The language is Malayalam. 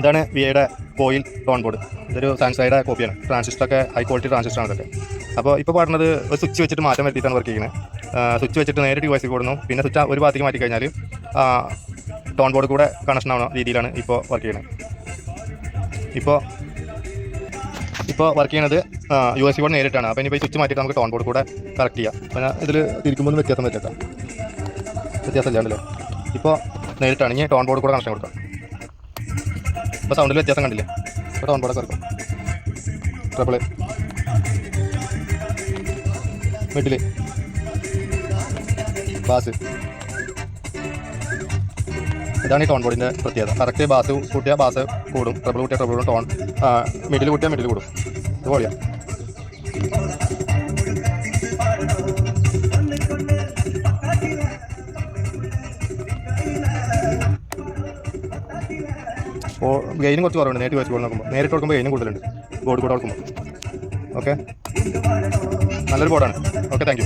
ഇതാണ് വി ഐയുടെ കോയിൽ ടോൺ ബോർഡ് ഇതൊരു സാംസൈയുടെ കോപ്പിയാണ് ട്രാൻസിസ്റ്ററൊക്കെ ഹൈ ക്വാളിറ്റി ട്രാൻസിസ്റ്ററാണ് ഇതൊക്കെ. അപ്പോൾ ഇപ്പോൾ പാടുന്നത് ഒരു സ്വിച്ച് വെച്ചിട്ട് മാറ്റം വരുത്തിയിട്ടാണ് വർക്ക് ചെയ്യുന്നത്. സ്വിച്ച് വെച്ചിട്ട് നേരിട്ട് യു എസ് പിന്നെ സ്വിച്ച് ഒരു ഭാഗത്തേക്ക് മാറ്റി കഴിഞ്ഞാൽ ടോൺ ബോർഡ് കൂടെ കണക്ഷൻ ആവുന്ന രീതിയിലാണ് ഇപ്പോൾ വർക്ക് ചെയ്യുന്നത്. ഇപ്പോൾ ഇപ്പോൾ വർക്ക് ചെയ്യുന്നത് യു എസ് ബോർഡ് നേരിട്ടാണ്. അപ്പോൾ ഇനി സ്വിച്ച് മാറ്റിയിട്ട് നമുക്ക് ടോൺ ബോർഡ് കൂടെ കറക്റ്റ് ചെയ്യാം. പിന്നെ ഇതിൽ തിരിക്കുമ്പോൾ വ്യത്യാസം പറ്റേക്കാം വ്യത്യാസം ഇല്ലാണ്ടല്ലോ? ഇപ്പോൾ നേരിട്ടാണ്. ഇനി ടോൺ ബോർഡ് കൂടെ കണക്ഷൻ കൊടുക്കാം. ഇപ്പോൾ സൗണ്ടിൽ വ്യത്യാസം കണ്ടില്ലേ? ഇപ്പോൾ സൗണ്ട് പാടൊക്കെ ഇറക്കും ട്രിപ്പിൾ മിഡിൽ ബാസ് ഇതാണ് ഈ ടോൺ ബോർഡിന്റെ പ്രത്യേകത. കറക്റ്റ് ബാസ് കൂട്ടിയാൽ ബാസ് കൂടും. ട്രബിൾ കൂട്ടിയാൽ ട്രബിൾ കൂടും. ടോൺ മിഡിൽ കൂട്ടിയാൽ മിഡിൽ കൂടും. ഇത് പൊളിയാം. അപ്പോൾ ഗെയിനും കുറച്ച് കുറവുണ്ട്. നേരിട്ട് വെച്ച് നോക്കുമ്പോൾ. നേരിട്ട് കൊടുക്കുമ്പോൾ ഗെയിനും കൂടുതലുണ്ട്. ബോർഡ് കൂടെ കൊടുക്കുമ്പോൾ. ഓക്കെ നല്ലൊരു ബോർഡാണ് ഓക്കെ താങ്ക്